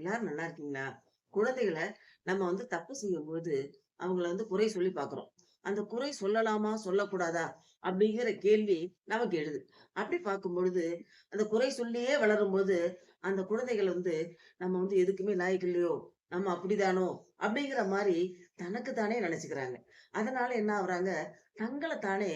எல்லாரும் நல்லா இருக்கீங்களா? குழந்தைகளை நம்ம வந்து தப்பு செய்யும்போது, அவங்கள வந்து குறை சொல்லி பாக்குறோம் அந்த குறை சொல்லலாமா? சொல்லக்கூடாதா? அப்படிங்கிற கேள்வி நமக்கு எழுது. அப்படி பார்க்கும் பொழுது அந்த குறை சொல்லியே வளரும்போது, அந்த குழந்தைகள் வந்து, நம்ம வந்து எதுக்குமே லாயக்கு இல்லையோ! நம்ம அப்படிதானோ! அப்படிங்கிற மாதிரி தனக்கு தானே நினைச்சுக்கிறாங்க அதனால என்ன ஆகுறாங்க, தங்கள தானே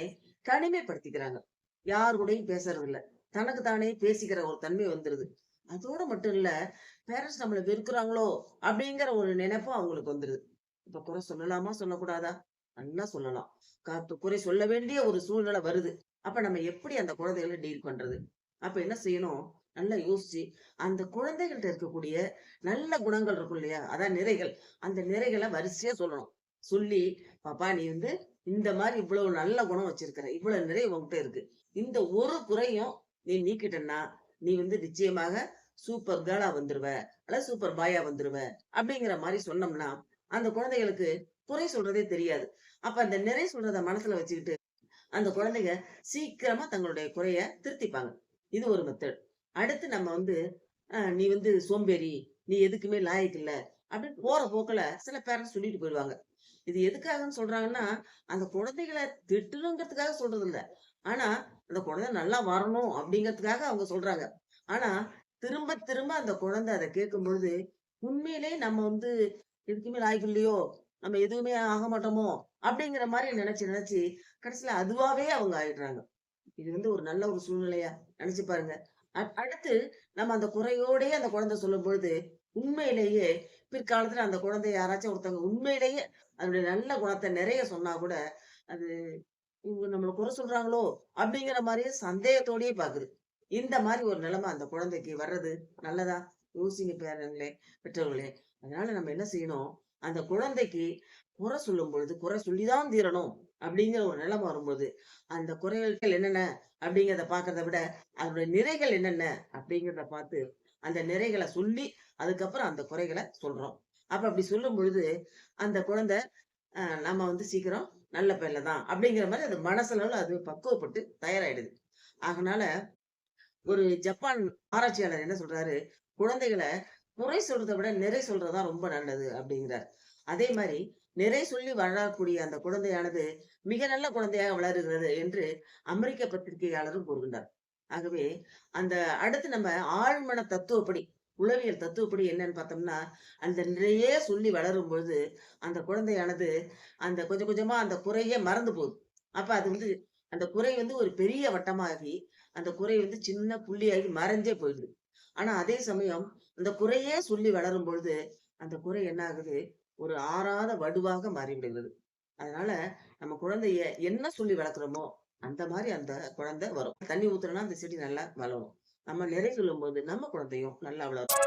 தனிமைப்படுத்திக்கிறாங்க. யார் கூடயும் பேசுறதில்ல. தனக்கு தானே பேசிக்கிற ஒரு தன்மை வந்துருது. அதோட மட்டும் இல்ல, பேரண்ட்ஸ் நம்மளை வெறுக்கிறாங்களோ அப்படிங்கிற ஒரு நினைப்பும் அவங்களுக்கு வந்துருது. இப்ப குறை சொல்லலாமா? சொல்லக்கூடாதா? நல்லா சொல்லலாம். காத்து குறை சொல்ல வேண்டிய ஒரு சூழ்நிலை வருது. அப்ப நம்ம எப்படி அந்த குழந்தைகளை டீல் பண்றது? அப்ப என்ன செய்யணும்? நல்லா யோசிச்சு, அந்த குழந்தைகள்ட்ட இருக்கக்கூடிய நல்ல குணங்கள் இருக்கும் இல்லையா? அதான் நிறைகள். அந்த நிறைகளை வரிசையா சொல்லணும். சொல்லி, "பாப்பா நீ வந்து இந்த மாதிரி இவ்வளவு நல்ல குணம் வச்சிருக்கிற. இவ்வளவு நிறை உங்ககிட்ட இருக்கு. இந்த ஒரு குறையும் நீ நீக்கிட்டன்னா, நீ வந்து நிச்சயமாக சூப்பர் கேர்ளா வந்துருவ. அல்ல சூப்பர் பாயா வந்துருவ." அப்படிங்கிற மாதிரி சொன்னோம்னா, அந்த குழந்தைகளுக்கு குறை சொல்றதே தெரியாது. அப்ப அந்த நிறை சொல்றத மனசுல வச்சுக்கிட்டு, அந்த குழந்தைங்க சீக்கிரமா தங்களுடைய குறைய திருத்திப்பாங்க. இது ஒரு மெத்தட். அடுத்து நம்ம வந்து, நீ வந்து சோம்பேறி. நீ எதுக்குமே லாயக்கு இல்ல." அப்படின்னு போற போக்குல சில பேரண்ட்ஸ் சொல்லிட்டு போயிடுவாங்க இது எதுக்காகன்னு சொல்றாங்கன்னா, அந்த குழந்தைகள திட்டணுங்கிறதுக்காக சொல்றது இல்ல. ஆனா, அந்த குழந்தை நல்லா வரணும் அப்படிங்கிறதுக்காக அவங்க சொல்றாங்க. ஆனா, திரும்ப திரும்ப அந்த குழந்தை அத கேட்கும்பொழுது, உண்மையிலேயே நம்ம வந்து எதுக்குமே லாயக்கு இல்லையோ! நம்ம எதுவுமே ஆக மாட்டோமோ! அப்படிங்கிற மாதிரி நினைச்சு நினைச்சு கடைசியில அதுவாவே அவங்க ஆயிடுறாங்க. இது வந்து ஒரு நல்ல ஒரு சூழ்நிலையா? நினைச்சு பாருங்க. அடுத்து நம்ம அந்த குறையோடயே அந்த குழந்தை சொல்லும்பொழுது, உண்மையிலேயே பிற்காலத்துல அந்த குழந்தை யாராச்சும் ஒருத்தவங்க உண்மையிலேயே அதனுடைய நல்ல குணத்த நிறைய சொன்னா கூட, அது இவங்க நம்மள குறை சொல்றாங்களோ! அப்படிங்கிற மாதிரியே சந்தேகத்தோடயே பாக்குது. இந்த மாதிரி ஒரு நிலைமை அந்த குழந்தைக்கு வர்றது நல்லதா? யோசிங்க பேரங்களே, பெற்றோர்களே. அதனால நம்ம என்ன செய்யணும்? அந்த குழந்தைக்கு குறை சொல்லும் பொழுது குறை சொல்லி தான் தீரணும் அப்படிங்கிற ஒரு நிலைமை வரும்போது, அந்த குறைகள் என்னென்ன அப்படிங்கிறத பாக்குறத விட, அதனுடைய நிறைகள் என்னென்ன அப்படிங்கிறத பார்த்து, அந்த நிறைகளை சொல்லி, அதுக்கப்புறம் அந்த குறைகளை சொல்றோம். அப்ப அப்படி சொல்லும் பொழுது, அந்த குழந்தை நம்ம வந்து சீக்கிரம் நல்ல பிள்ளை தான் அப்படிங்கிற மாதிரி அது மனசளவுல அது பக்குவப்பட்டு தயாராயிடுது. அதனால ஒரு ஜப்பான் ஆராய்ச்சியாளர் என்ன சொல்றாரு, குழந்தைகளை குறை சொல்றதை விட நிறை சொல்றதுதான் ரொம்ப நல்லது அப்படிங்கிறார். அதே மாதிரி நிறை சொல்லி வளரக்கூடிய அந்த குழந்தையானது மிக நல்ல குழந்தையாக வளருகிறது என்று அமெரிக்க பத்திரிகையாளரும் கூறுகின்றார். ஆகவே அந்த அடுத்து நம்ம ஆழ்மன தத்துவப்படி, உளவியல் தத்துவப்படி என்னன்னு பார்த்தோம்னா, அந்த நிறைய சொல்லி வளரும்பொழுது, அந்த குழந்தையானது அந்த கொஞ்சம் கொஞ்சமா அந்த குறையே மறந்து போகுது. அப்ப அது வந்து அந்த குறை வந்து ஒரு பெரிய வட்டமாகி, அந்த குறை வந்து சின்ன புள்ளியாகி மறைஞ்சே போயிடுது. ஆனா அதே சமயம் அந்த குறையே சொல்லி வளரும் பொழுது, அந்த குறை என்ன ஆகுது? ஒரு ஆறாத வடுவாக மாறிவிடுகிறது. அதனால நம்ம குழந்தைய என்ன சொல்லி வளர்க்குறோமோ அந்த மாதிரி அந்த குழந்தை வரும். தண்ணி ஊத்துறோம்னா அந்த செடி நல்லா வளரும். நம்ம நிறை சொல்லும்போது நம்ம குழந்தையும் நல்லா வளரும்.